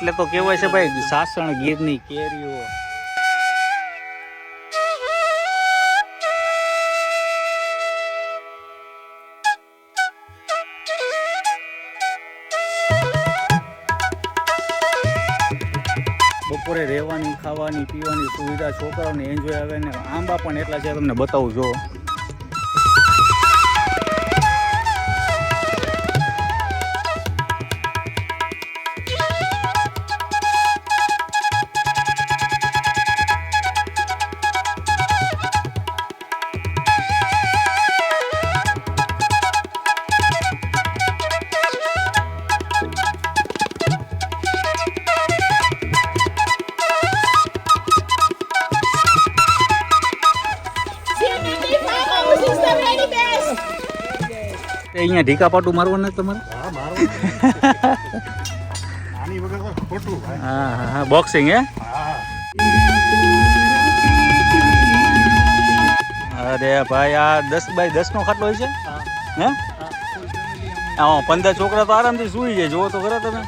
એટલે તો કહેવાય છે ભાઈ સાસણ ગીરની કેરીઓ. બપોરે રહેવાની ખાવાની પીવાની સુવિધા છોકરાઓને એન્જોય આવે ને આંબા પણ એટલા છે તમને બતાવું જો. અહીંયા ઢીકા પાટું મારવાનું નથી તમારે? હા હા હા બોક્સિંગ હે? અરે ભાઈ આ દસ બાય દસ નો ખાટલો હોય છે? હે. હા પંદર છોકરા તો આરામથી સુઈ જાય જુઓ તો ખરા તમે.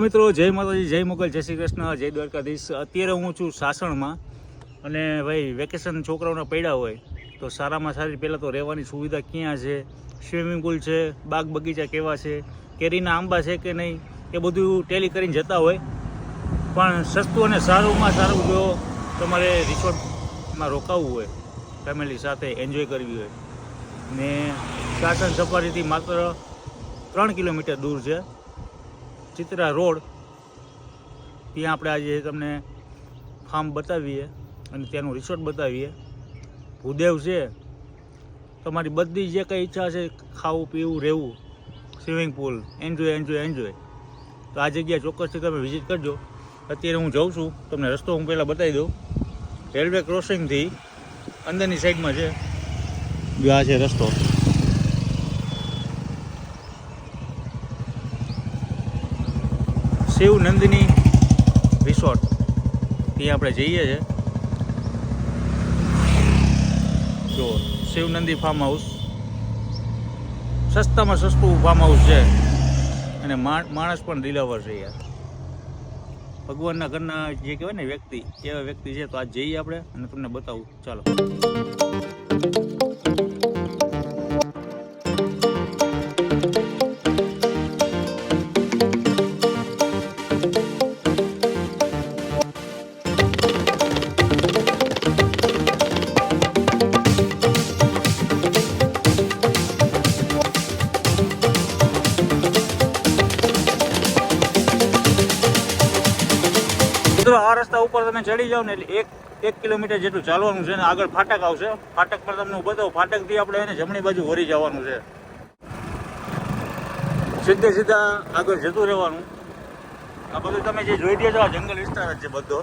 મિત્રો, જય માતાજી, જય મોગલ, જય શ્રી કૃષ્ણ, જય દ્વારકાધીશ. અત્યારે હું છું સાસણમાં અને ભાઈ વેકેશન છોકરાઓના પડ્યા હોય તો સારામાં સારી પહેલાં તો રહેવાની સુવિધા ક્યાં છે? સ્વિમિંગ પુલ છે, બાગ બગીચા કેવા છે, કેરીના આંબા છે કે નહીં, એ બધું ટેલી કરીને જતા હોય. પણ સસ્તું અને સારુંમાં સારું જો તમારે રિસોર્ટમાં રોકાવવું હોય ફેમિલી સાથે એન્જોય કરવી હોય. ને સાસણ સફારીથી માત્ર ત્રણ કિલોમીટર દૂર છે. ચિત્રા રોડ, ત્યાં આપણે આજે તમને ફાર્મ બતાવીએ અને ત્યાંનું રિસોર્ટ બતાવીએ. ભૂદેવ છે. તમારી બધી જે કંઈ ઈચ્છા છે ખાવું, પીવું, રહેવું swimming pool enjoy enjoy enjoy તો આ જગ્યા ચોક્કસથી તમે વિઝિટ કરજો. અત્યારે હું જાઉં છું. તમને રસ્તો હું પહેલાં બતાવી દઉં. રેલવે ક્રોસિંગથી અંદરની સાઈડમાં છે. આ છે રસ્તો. શિવ નંદિની રિસોર્ટ. ત્યાં આપણે જઈએ છીએ જો શિવનંદી ફાર્મ હાઉસ સસ્તામાં સસ્તું ફાર્મ હાઉસ છે. અને માણસ પણ દિલાવર છે યાર. ભગવાનના ઘરના જે કહેવાય ને વ્યક્તિ, એવા વ્યક્તિ છે, તો આજ જઈએ આપણે અને તમને બતાવું. ચાલો. મિત્રો આ રસ્તા ઉપર તમે ચડી જાઓ ને એટલે એક એક કિલોમીટર જેટલું ચાલવાનું છે ને આગળ ફાટક આવશે. ફાટક પર તમને હું બતાવું ફાટકથી આપણે એને જમણી બાજુ વળી જવાનું છે. સીધે સીધા આગળ જતું રહેવાનું. આ બધું તમે જે જોઈ રહ્યા છો, આ જંગલ વિસ્તાર જ છે બધો.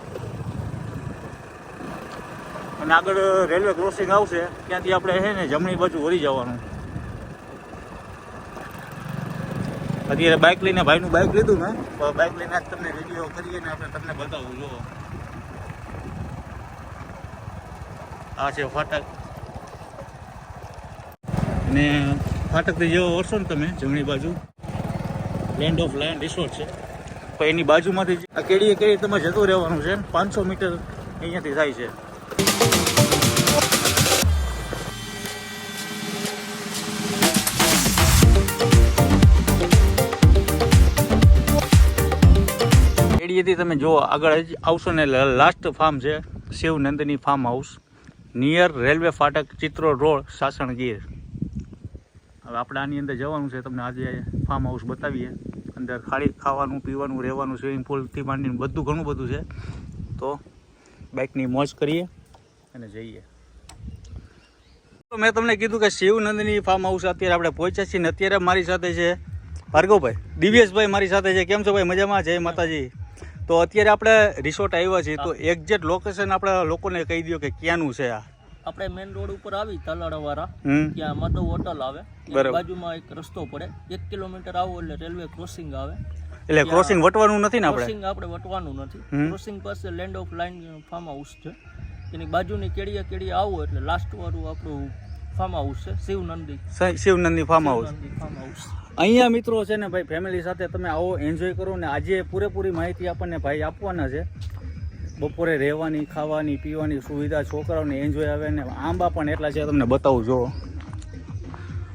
અને આગળ રેલવે ક્રોસિંગ આવશે. ત્યાંથી આપણે છે ને જમણી બાજુ વળી જવાનું. અત્યારે બાઇક લઈને ભાઈનું બાઇક લીધું ને બાઇક લઈને તમને વીડિયો કરીએ ને આપણે તમને બતાવું જો આ છે ફાટક. ને ફાટકથી જેવો વળશો ને તમે, જમણી બાજુ. લેન્ડ ઓફ લેન્ડ રિસોર્ટ છે. તો એની બાજુમાંથી કેડીએ કેડી તમારે જતું રહેવાનું છે પાંચસો મીટર અહીંયાથી થાય છે. કેડીએથી તમે જો આગળ આવશો ને લાસ્ટ ફાર્મ છે, Shivnandini farm house near railway ફાટક ચિત્રો રોડ સાસણ ગીર. હવે આપણે આની અંદર જવાનું છે, તમને આજે ફાર્મ હાઉસ બતાવીએ. અંદર ખાલી ખાવાનું, પીવાનું, રહેવાનું સ્વિમિંગ પુલથી માંડીને બધું ઘણું બધું છે. તો બાઇકની મોજ કરીએ અને જઈએ. તો મેં તમને કીધું કે શિવનંદની ફાર્મ હાઉસ અત્યારે આપણે પહોંચ્યા છીએ અત્યારે મારી સાથે છે ભાર્ગવભાઈ, દિવ્યેશભાઈ મારી સાથે છે. કેમ છો ભાઈ? મજામાં? જય માતાજી. તો અત્યારે આપણે રિસોર્ટ આવ્યા છીએ તો એક્ઝેક્ટ લોકેશન આપણે લોકોને કહી દો કે ક્યાંનું છે આ. આપણે મેઇન રોડ ઉપર આવી તલાડવાળા ત્યાં માધવ હોટલ આવે. બાજુમાં એક રસ્તો પડે. એક કિલોમીટર આવો એટલે રેલવે ક્રોસિંગ આવે. એટલે ક્રોસિંગ વટવાનું નથી ને આપણે? ક્રોસિંગ આપણે વટવાનું નથી. ક્રોસિંગ પાસે land of line farm house છે. એની બાજુની કેડિયા કેડિયા આવો એટલે લાસ્ટ વાળું આપણું ફાર્મ હાઉસ છે શિવનંદી શિવનંદી ફાર્મ હાઉસ અહીંયા મિત્રો છે ને ભાઈ ફેમિલી સાથે તમે આવો એન્જોય કરો ને આજે પૂરેપૂરી માહિતી આપણને ભાઈ આપવાના છે. બપોરે રહેવાની ખાવાની પીવાની સુવિધા છોકરાઓને એન્જોય આવે ને આંબા પણ એટલા છે તમને બતાવું જો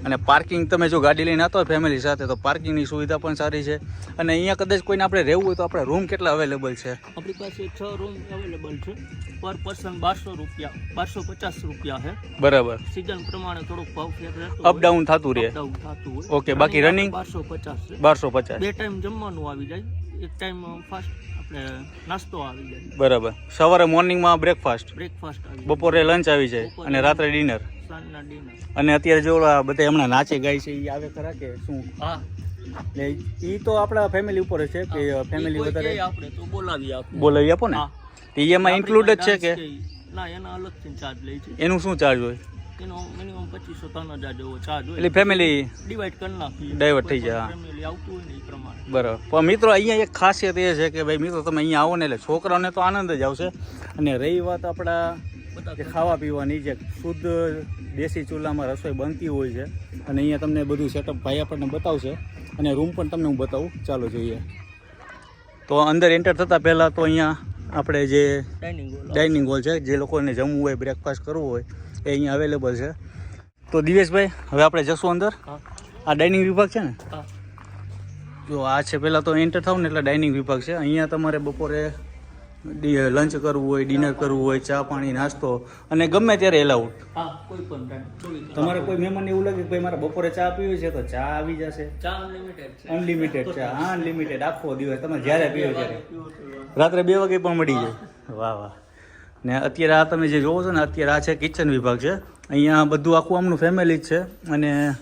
અને પાર્કિંગ તમે જો ગાડી લઈને આવતા હોય ફેમિલી સાથે તો પાર્કિંગની સુવિધા પણ સારી છે. અને અહીંયા કદાચ કોઈને આપણે રહેવું હોય તો આપણે રૂમ કેટલા અવેલેબલ છે? આપણી પાસે છ રૂમ અવેલેબલ છે. પર પર્સન બારસો રૂપિયા બારસો પચાસ રૂપિયા છે. બરાબર. સિઝન પ્રમાણે થોડોક ભાવ ફેર અપડાઉન અપ ડાઉન થતું રહે. Okay, બાકી રનિંગ બારસો પચાસ બારસો પચાસ. બે ટાઈમ જમવાનું આવી જાય. એક ટાઈમ ફાસ્ટ આપણે નાસ્તો આવી જાય. બરાબર. સવારે મોર્નિંગમાં બ્રેકફાસ્ટ બ્રેકફાસ્ટ બપોરે લંચ આવી જાય અને રાત્રે ડિનર સાંજના ડિનર અને અત્યારે જો બધા હમણાં નાચે ગાય છે એ આવે ખરા કે શું? હા. એટલે એ તો આપણા ફેમિલી ઉપર છે કે ફેમિલી વધારે આપણે તો બોલાવી આપો. બોલાવી આપો ને. તો એમાં ઇન્ક્લુડ જ છે કે ના એના અલગથી ચાર્જ લે છે. એનું શું ચાર્જ હોય? એનો મિનિમમ પચીસો ત્રણ હજાર જેવો ચાર્જ હોય. એટલે ફેમિલી ડિવાઈડ કરી નાખી ડાયવર્ટ થઈ જાય, ફેમિલી આવતું હોય ને એ પ્રમાણે. બરાબર. પણ મિત્રો અહીંયા એક ખાસિયત એ છે કે ભાઈ મિત્રો તમે અહીંયા આવો ને એટલે છોકરાઓને તો આનંદ જ આવશે. અને રહી વાત આપણા જે ખાવા પીવાની જે શુદ્ધ દેશી ચૂલામાં રસોઈ બનતી હોય છે. અને અહીંયા તમને બધું સેટઅપ ભાઈ આપણને બતાવશે. અને રૂમ પણ તમને હું બતાવું. ચાલો જોઈએ. તો અંદર એન્ટર થતાં પહેલાં તો અહીંયા આપણે જે ડાઇનિંગ હોલ છે જે લોકોને જમવું હોય બ્રેકફાસ્ટ કરવું હોય એ અહીંયા અવેલેબલ છે. તો દિવેશભાઈ હવે આપણે જશું અંદર? આ ડાઇનિંગ વિભાગ છે ને? જો આ છે પહેલાં તો એન્ટર થાવ ને એટલે ડાઇનિંગ વિભાગ છે. અહીંયા તમારે બપોરે લંચ કરવું હોય ડિનર કરવું હોય ચા પાણી નાસ્તો અને ગમે ત્યારે એલાઉડ હા કોઈ પણ ટાઈમ તમારે કોઈ મહેમાન એવું લાગે કે ભાઈ મારે બપોરે ચા પીવી છે તો ચા આવી જશે. ચા અનલિમિટેડ છે. અનલિમિટેડ ચા. હા અનલિમિટેડ આખો દિવસ તમે જ્યારે પીવો ત્યારે. રાત્રે બે વાગે પણ મળી જાય. વાહ વાહ. ને અત્યારે આ તમે જે જોવો છો ને અત્યારે આ છે કિચન વિભાગ છે. અહીંયા બધું આખું આમનું ફેમિલી જ છે. અને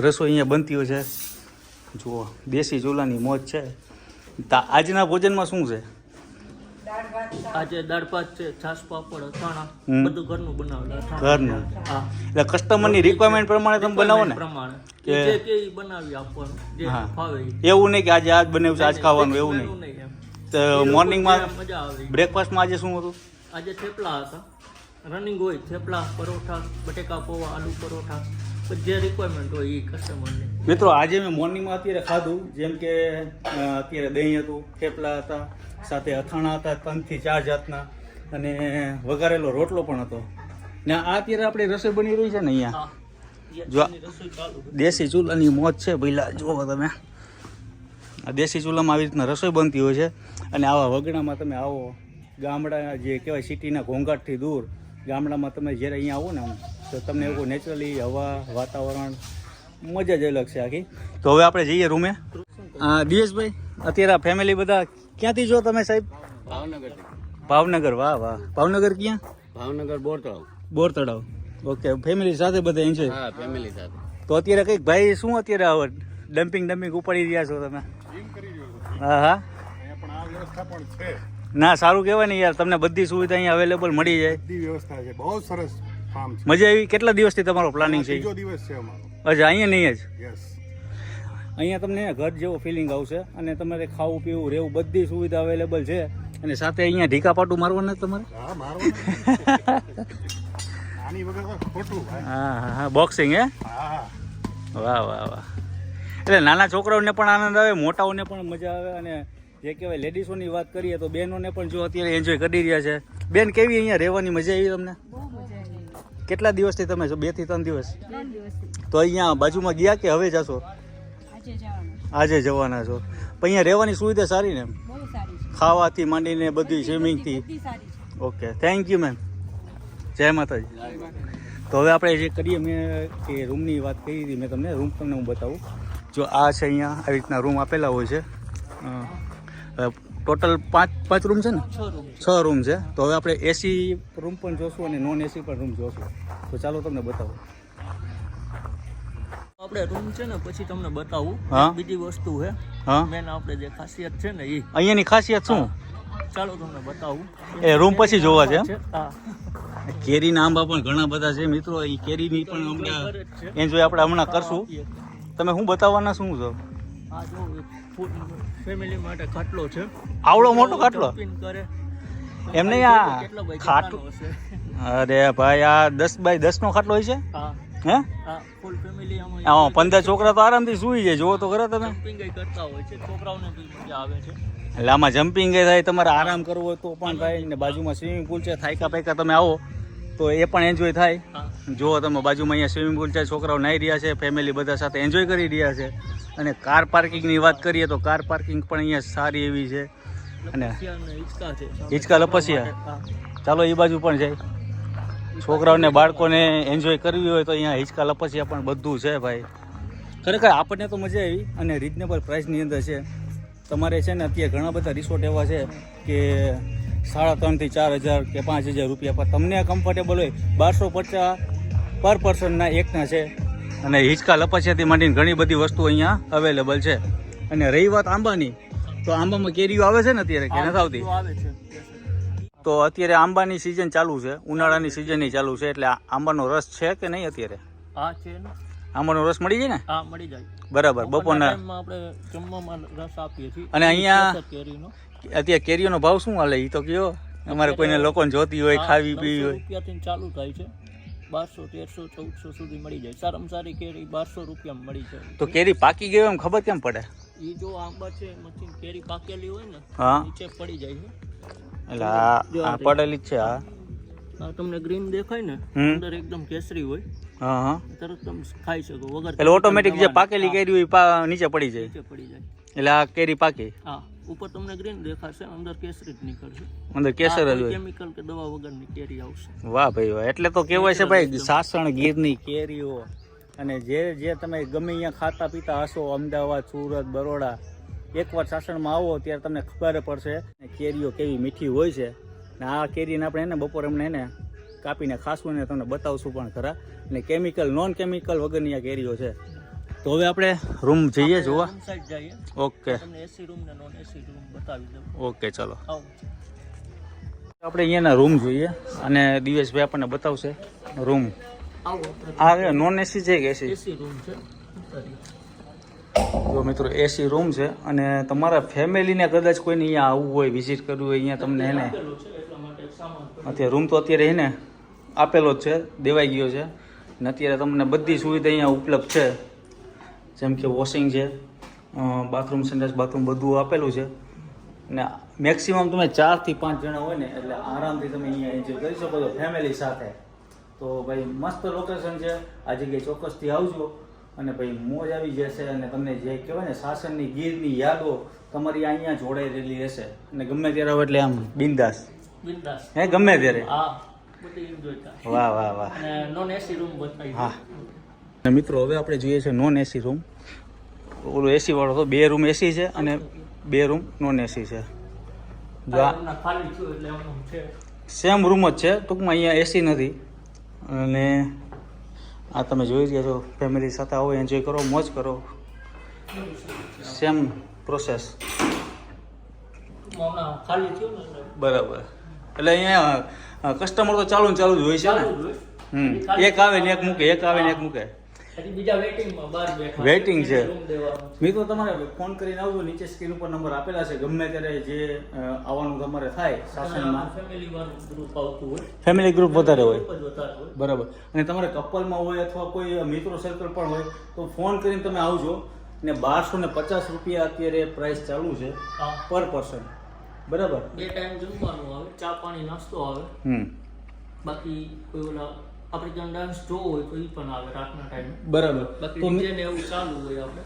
રસોઈ અહીંયા બનતી હોય છે. જુઓ દેશી ચૂલાની મોજ છે. તા આજના ભોજનમાં શું છે? આજે દાળ ભાત છે છાશ પાપડ અથાણા બધું ઘરનું બનાવેલું ઘરનું? હા. એટલે કસ્ટમરની રિક્વાયરમેન્ટ પ્રમાણે તમે બનાવો ને? પ્રમાણે. કે- જે કે બનાવી આપવાનું જે ફાવે એવું નહીં કે આજે આજ બનાવ્યું છે આજ ખાવાનું એવું નહીં. તો મોર્નિંગમાં મજા આવે. બ્રેકફાસ્ટમાં આજે શું હતું? આજે થેપલા હતા. રનિંગ હોય થેપલા પરોઠા બટેકા પૌવા આલુ પરોઠા. જે રિક્વાયરમેન્ટ હોય એ કસ્ટમરની મિત્રો આજે મેં મોર્નિંગમાં અત્યારે ખાધું જેમ કે અત્યારે દહીં હતું થેપલા હતા સાથે અથાણા હતા ત્રણથી ચાર જાતના અને વઘારેલો રોટલો પણ હતો. ને આ અત્યારે આપણે રસોઈ બની રહી છે ને અહીંયા. જો. દેશી ચૂલાની મોજ છે પહેલાં જુઓ તમે. આ દેશી ચૂલામાં આવી રીતના રસોઈ બનતી હોય છે. અને આવા વગડામાં તમે આવો ગામડા જે કહેવાય સિટીના ઘોંઘાટથી દૂર ગામડામાં તમે જ્યારે અહીંયા આવો ને તો તમને એવું નેચરલી હવા વાતાવરણ મજા જ અલગ છે આખી. તો હવે આપણે જઈએ રૂમે. દિયેશભાઈ અત્યારે ફેમિલી બધા ક્યાંથી જો તમે સાહેબ? ભાવનગર ભાવનગર વાહ વાહ. ભાવનગર ક્યાં? ભાવનગર બોર તળાવ બોર તળાવ ઓકે ફેમિલી સાથે બધા એન્જોય હા ફેમિલી સાથે. તો અત્યારે કંઈક ભાઈ શું અત્યારે આવો? ડમ્પિંગ ડમ્પિંગ ઉપાડી રહ્યા છો તમે? હા હા. પણ આ વ્યવસ્થા પણ છે ના સારું કહેવાય ને યાર તમને બધી સુવિધા અહીંયા અવેલેબલ મળી જાય. બધી વ્યવસ્થા છે. બહુ સરસ ફાર્મ છે. મજા આવી? કેટલા દિવસથી તમારો પ્લાનિંગ છે? બીજો દિવસ છે અમારો. અચ્છા અહીંયા નહીં જ? યસ અહીંયા તમને ઘર જેવો ફિલિંગ આવશે અને તમારે ખાવું પીવું રહેવું બધી સુવિધા અવેલેબલ છે. અને સાથે અહીંયા ઢીકા પાટું મારવાના તમારે? હા હા બોક્સિંગ હે હા? વાહ વાહ વાહ. એટલે નાના છોકરાઓને પણ આનંદ આવે મોટાઓને પણ મજા આવે અને જે કહેવાય લેડીઝોની વાત કરીએ તો બહેનોને પણ જો અત્યારે એન્જોય કરી રહ્યા છે. બેન કેવી અહીંયા રહેવાની મજા આવી તમને? કેટલા દિવસથી તમે છો? બેથી ત્રણ દિવસ? તો અહીંયા બાજુમાં ગયા કે હવે જશો? આજે જવાના છો. પણ અહીંયા રહેવાની સુવિધા સારી ને એમ? બહુ સારી છે. ખાવાથી માંડીને બધી સ્વિમિંગથી બધી સારી છે. ઓકે થેન્ક યુ મેમ જય માતાજી. તો હવે આપણે જે કરીએ મેં કે રૂમની વાત કરી હતી મેં તમને રૂમ તમને હું બતાવું. જો આ છે અહીંયા આવી રીતના રૂમ આપેલા હોય છે. ટોટલ પાંચ પાંચ રૂમ છે ને? છ રૂમ છે. છ રૂમ છે. તો હવે આપણે એસી રૂમ પણ જોશું અને નોન એસી પણ રૂમ જોશું. તો ચાલો તમને બતાવો. આપણે રૂમ છે ને પછી તમને બતાવું. હા. બીજી વસ્તુ છે. હા? મેન આપણે જે ખાસિયત છે ને એ. અહીંયાની ખાસિયત શું? ચાલો તમને બતાવું. એ રૂમ પછી જોવા છે? હા. કેરીના આંબા પણ ઘણા બધા છે મિત્રો એ કેરીની પણ હમણાં એન્જોય આપણે હમણાં કરશું. તમે શું બતાવવાના શું છો? આ જો ફેમિલી માટે ખાટલો છે. આવડો મોટો ખાટલો? કરે. એમ નહીં આ ખાટલો અરે ભાઈ આ દસ બાય દસ નો ખાટલો હોય છે? હા? હે હા ફૂલ ફેમિલી હા પંદર છોકરા તો આરામથી સૂઈ જાય જુઓ તો ખરા તમે. જમ્પિંગ કરતા હોય છે છોકરાઓને મજા આવે છે. એટલે આમાં જમ્પિંગ થાય તમારે આરામ કરવો હોય તો પણ થાય ને બાજુમાં સ્વિમિંગ પુલ છે થાયકા પાયકા તમે આવો તો એ પણ એન્જોય થાય. જુઓ તમે બાજુમાં અહીંયા સ્વિમિંગ પુલ છે છોકરાઓ નાહી રહ્યા છે ફેમિલી બધા સાથે એન્જોય કરી રહ્યા છે. અને કાર પાર્કિંગની વાત કરીએ તો કાર પાર્કિંગ પણ અહીંયા સારી એવી છે. અને હિંચકા લપસિયા? ચાલો એ બાજુ પણ જાય. છોકરાઓને બાળકોને એન્જોય કરવી હોય તો અહીંયા હિંચકા લપસિયા પણ બધું છે ભાઈ. ખરેખર આપણને તો મજા આવી અને રિઝનેબલ પ્રાઇસની અંદર છે. તમારે છે ને અત્યારે ઘણા બધા રિસોર્ટ એવા છે કે સાડા ત્રણથી ચાર હજાર કે પાંચ હજાર રૂપિયા પર તમને કમ્ફર્ટેબલ હોય બારસો પચાસ પર પર્સનના એકના છે. અને હિંચકા લપસિયાથી માંડીને ઘણી બધી વસ્તુ અહીંયા અવેલેબલ છે. અને રહી વાત આંબાની તો આંબામાં કેરીઓ આવે છે ને અત્યારે કે નથી આવતી? આવે છે. તો અત્યારે આંબાની સિઝન ચાલુ છે. ઉનાળાની સિઝનની ચાલુ છે એટલે આંબાનો રસ છે કે નહીં અત્યારે? હા છે આંબાનો રસ મળી જાય ને? હા મળી જાય. બરાબર બપોરના આપણે જમવામાં રસ આપીએ છીએ. અને અહીંયા- કેરીનો. અત્યારે કેરીઓનો ભાવ શું હાલે? એ તો કયો? અમારે કોઈને લોકોને જોતી હોય ખાવી પીવી હોય. રૂપિયાથી ચાલુ થાય છે. બારસો તેરસો ચૌદસો સુધી મળી જાય. સારામાં સારી કેરી બારસો રૂપિયામાં મળી જાય. તો કેરી પાકી ગઈ એમ ખબર કેમ પડે? એ જો આંબા છે એમાંથી કેરી પાકેલી હોય ને હા. નીચે પડી જાય છે. એટલે આ આ પડેલી જ છે આ તમને ગ્રીન દેખાય ને અંદર એકદમ કેસરી હોય. હા હા. તરત તમે ખાઈ શકો વગર એટલે ઓટોમેટિક જે પાકેલી કેરી હોય નીચે પડી જાય. નીચે પડી જાય. એટલે આ કેરી પાકી. હા ઉપર તમને ગ્રીન દેખાશે અંદર કેસરી જ નીકળશે. અંદર કેસર જ હોય. કેમિકલ કે દવા વગરની કેરી આવશે. વાહ ભાઈ વાહ. એટલે તો કેવાય છે ભાઈ સાસણ ગીરની કેરીઓ અને જે જે તમે ગમે અહીંયા ખાતા પીતા હશો અમદાવાદ સુરત બરોડા એકવાર સાસણમાં આવો ત્યારે તમને ખબર પડશે કેરીઓ કેવી મીઠી હોય છે. ને આ કેરીને આપણે એને બપોરે એમને એને કાપીને ખાસું ને તમને બતાવશું પણ ખરા. અને કેમિકલ નોન કેમિકલ વગરની આ કેરીઓ છે. તો હવે આપણે રૂમ જઈએ જોવા. ઓકે. એસી રૂમ ને નોન એસી રૂમ બતાવી દઉં. ઓકે ચલો. આપણે અહીંયાના રૂમ જોઈએ અને દિવેશભાઈ આપણને બતાવશે રૂમ આ નોન એસી છે કે એસી એસી રૂમ છે. જો મિત્રો એસી રૂમ છે અને તમારા ફેમિલીને કદાચ કોઈને અહીંયા આવવું હોય વિઝિટ કરવું હોય, અહીંયા તમને એને અત્યારે રૂમ તો અત્યારે એને આપેલો જ છે, દેવાઈ ગયો છે અને અત્યારે તમને બધી સુવિધા અહીંયા ઉપલબ્ધ છે. જેમ કે વોશિંગ છે બાથરૂમ સંડાસ બાથરૂમ બધું આપેલું છે. અને મેક્સિમમ તમે ચારથી પાંચ જણા હોય ને, એટલે આરામથી તમે અહીંયા એન્જોય કરી શકો છો ફેમિલી સાથે. તો ભાઈ, મસ્ત લોકેશન છે. આ જગ્યાએ ચોક્કસથી આવજો. અને ભાઈ મોજ આવી જશે અને તમને જે કહેવાય ને સાસણની ગીરની યાદો તમારી અહીંયા જોડાયેલી રહેશે. અને ગમે ત્યારે આવે એટલે આમ બિંદાસ. બિંદાસ. હે ગમે ત્યારે. વાહ વાહ વાહ. નોન એસી રૂમ બતાવી હા. મિત્રો હવે આપણે જોઈએ છે નોન એસી રૂમ ઓલું એસી વાળો તો બે રૂમ એસી છે અને બે રૂમ નોન એસી છે. સેમ રૂમ જ છે. ટૂંકમાં અહીંયા એસી નથી. અને આ તમે જોઈ રહ્યા છો. ફેમિલી સાથે આવો એન્જોય કરો મોજ કરો. સેમ પ્રોસેસ બરાબર. એટલે અહીંયા કસ્ટમર તો ચાલુ ને ચાલુ જ હોય છે ને? હમ. એક આવે ને એક મૂકે એક આવે ને એક મૂકે. હજી બીજા વેટિંગમાં બહાર બેઠા Waiting છે. મિત્રો તમારે ફોન કરીને આવજો નીચે સ્ક્રીન ઉપર નંબર આપેલા છે. ગમે ત્યારે જે આવવાનું તમારે થાય શાસનમાં ફેમિલી વાળું ગ્રુપ આવતું હોય. ફેમિલી ગ્રુપ વધારે હોય. બરાબર. અને તમારે કપલમાં હોય અથવા કોઈ મિત્રો સર્કલ પણ હોય તો ફોન કરીને તમે આવજો. ને બારસો ને પચાસ રૂપિયા અત્યારે પ્રાઇસ ચાલુ છે પર પર્સન બરાબર? બે ટાઈમ જમવાનું આવે ચા પાણી નાસ્તો આવે. બાકી કોઈ ઓલા આપણે ત્યાં ડાન્સ જો હોય તો એ પણ આવે રાતના ટાઈમે બરાબર. તો ને એવું ચાલુ હોય આપણે.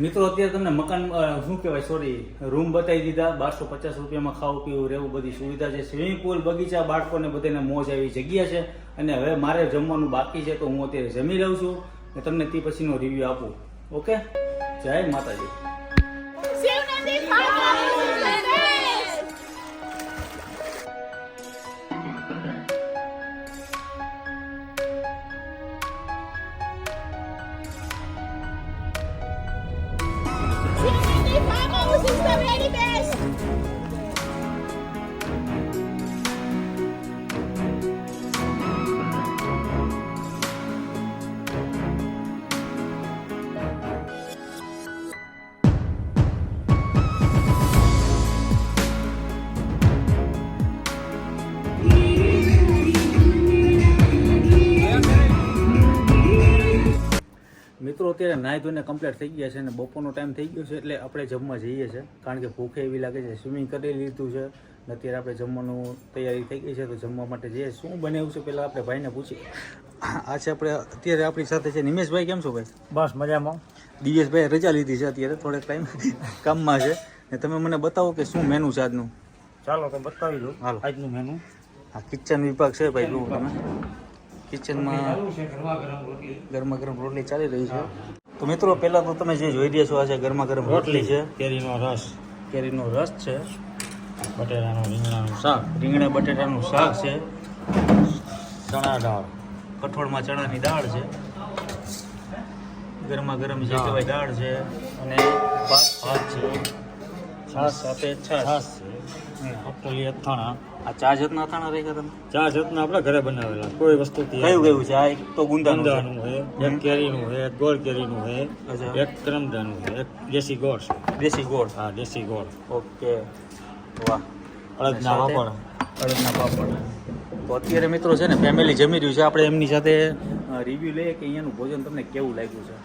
મિત્રો અત્યારે તમને મકાન શું કહેવાય સોરી રૂમ બતાવી દીધા બારસો પચાસ રૂપિયામાં ખાવું પીવું રહેવું બધી સુવિધા છે. સ્વિમિંગ પુલ બગીચા બાળકોને બધાને મોજ આવી જગ્યા છે. અને હવે મારે જમવાનું બાકી છે તો હું અત્યારે જમી લઉં છું. તમને તે પછીનો રિવ્યુ આપું. ઓકે જય માતાજી. અત્યારે નાહી ધોઈને કમ્પ્લીટ થઈ ગયા છે અને બપોરનો ટાઈમ થઈ ગયો છે એટલે આપણે જમવા જઈએ છીએ. કારણ કે ભૂખે એવી લાગે છે સ્વિમિંગ કરી લીધું છે અને અત્યારે આપણે જમવાનું તૈયારી થઈ ગઈ છે તો જમવા માટે જઈએ શું બનાવ્યું છે પહેલાં આપણે ભાઈને પૂછીએ. આ છે આપણે અત્યારે આપણી સાથે છે નિમેશભાઈ. કેમ છો ભાઈ? બસ મજામાં. દિવેશભાઈ રજા લીધી છે અત્યારે થોડેક ટાઈમ કામમાં છે. ને તમે મને બતાવો કે શું મેનુ છે આજનું? ચાલો તો બતાવી દઉં હાલો. આજનું મેનુ આ કિચન વિભાગ છે ભાઈ જુઓ તમે. કિચનમાં ગરમા ગરમ રોટલી. ચાલી રહી છે. તો મિત્રો પહેલાં તો તમે જે જોઈ રહ્યા છો આ છે ગરમા ગરમ રોટલી છે. કેરીનો રસ. કેરીનો રસ છે. બટેટાનું રીંગણાનું શાક. રીંગણા બટેટાનું શાક છે. ચણા દાળ. કઠોળમાં ચણાની દાળ છે. ગરમા ગરમ જે કહેવાય દાળ છે. અને ભાત ભાત છે. છાશ સાથે છાશ છે. અપટલી અથાણા. આ ચા જાતના અથાણા રાખ્યા તમે? ચા જતના આપણે ઘરે બનાવેલા. કોઈ વસ્તુ કયું કયું છે? આ એક તો ગુંદાનું છે. એક કેરીનું છે એક ગોળ કેરીનું છે. એક કરમદાનું છે એક દેશી ગોળ છે. દેશી ગોળ? હા દેશી ગોળ. ઓકે. વાહ. અડદના પાપડ. અડદના પાપડ. તો અત્યારે મિત્રો છે ને ફેમિલી જમી રહ્યું છે. આપણે એમની સાથે રિવ્યૂ લઈએ કે અહીંયાનું ભોજન તમને કેવું લાગ્યું છે?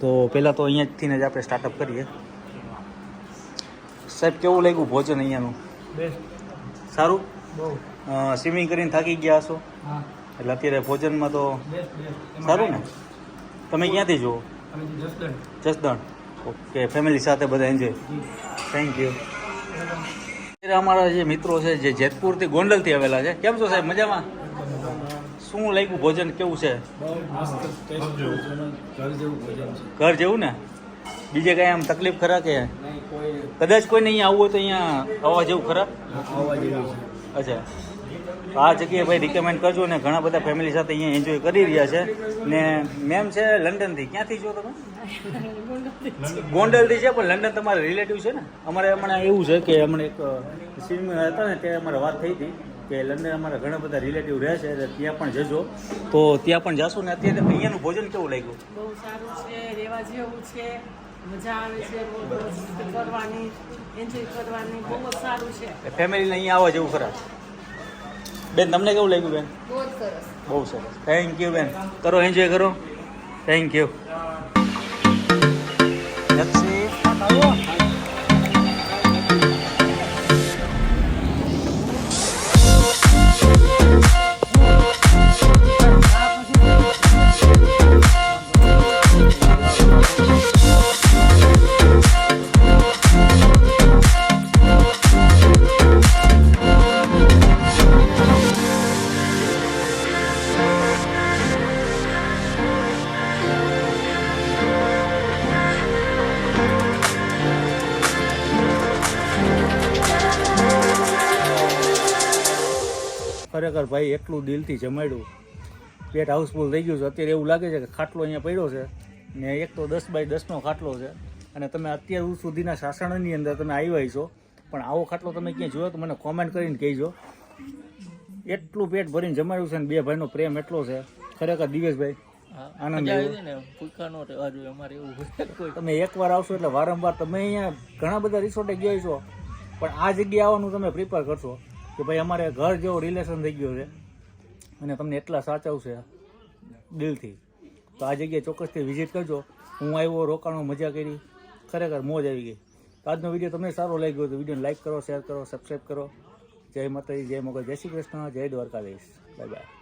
તો પહેલાં તો અહીંયાથી જ આપણે સ્ટાર્ટઅપ કરીએ. સાહેબ કેવું લાગ્યું ભોજન અહીંયાનું? સારું? સ્વિમિંગ કરીને થાકી ગયા હશો? એટલે અત્યારે ભોજનમાં તો સારું ને? તમે ક્યાંથી જુઓ? જસદણ. ઓકે ફેમિલી સાથે બધા એન્જોય થેન્ક યુ અત્યારે અમારા જે મિત્રો છે જે જેતપુરથી ગોંડલથી આવેલા છે. કેમ છો સાહેબ? મજામાં? શું લાગ્યું ભોજન? કેવું છે. ઘર જેવું ને? બીજે કઈ આમ તકલીફ ખરા કે? કદાચ કોઈને અહીંયા આવવું હોય તો અહીંયા આવવા જેવું ખરા? અચ્છા. આ જગ્યાએ ભાઈ રિકમેન્ડ કરજો ને ઘણા બધા ફેમિલી સાથે અહીંયા એન્જોય કરી રહ્યા છે. ને મેમ છે લંડનથી. ક્યાંથી છો તમે? ગોંડલથી છે પણ લંડન તમારા રિલેટિવ છે ને? અમારે હમણાં એવું છે કે હમણાં એક સ્વિમિંગ હતા ને ત્યારે અમારે વાત થઈ હતી કે લંડન અમારા ઘણા બધા રિલેટિવ રહે છે એટલે ત્યાં પણ જજો. તો ત્યાં પણ જાશું ને? અત્યારે અહીંયાનું ભોજન કેવું લાગ્યું? બહુ સારું છે રહેવા જેવું છે. મજા આવે છે કરવાની એન્જોય કરવાની બહુ જ સારું છે. ફેમિલીને અહીંયા આવવા જેવું ખરા બેન તમને કેવું લાગ્યું બેન? બહુ સરસ. બહુ સરસ. થેન્ક યુ બેન. કરો એન્જોય કરો. થેન્ક યુ એટલું દિલથી જમાડ્યું. પેટ હાઉસફુલ થઈ ગયું છે. અત્યારે એવું લાગે છે કે ખાટલો અહીંયા પડ્યો છે. ને એક તો દસ બાય દસનો ખાટલો છે. અને તમે અત્યાર સુધીના શાસનની અંદર તમે આવ્યા છો પણ આવો ખાટલો તમે ક્યાંય જોયો તો મને કોમેન્ટ કરીને કહેજો. એટલું પેટ ભરીને જમાડ્યું છે ને બે ભાઈનો પ્રેમ એટલો છે. ખરેખર દિવેશભાઈ આનંદ તમે એકવાર આવશો એટલે વારંવાર તમે અહીંયા ઘણા બધા રિસોર્ટે ગયા છો પણ આ જગ્યાએ આવવાનું તમે પ્રિપેર કરશો કે ભાઈ અમારે ઘર જેવો રિલેશન થઈ ગયો છે. અને તમને એટલા સાચવશે દિલથી. તો આ જગ્યાએ ચોક્કસથી વિઝિટ કરજો. હું આવ્યો રોકાણો મજા કરી. ખરેખર મોજ આવી ગઈ. તો આજનો વીડિયો તમને સારો લાગ્યો તો વિડીયોને લાઈક કરો શેર કરો સબસ્ક્રાઈબ કરો. જય માતાજી, જય મગજ જય શ્રી કૃષ્ણ, જય દ્વારકાધીશ. Bye bye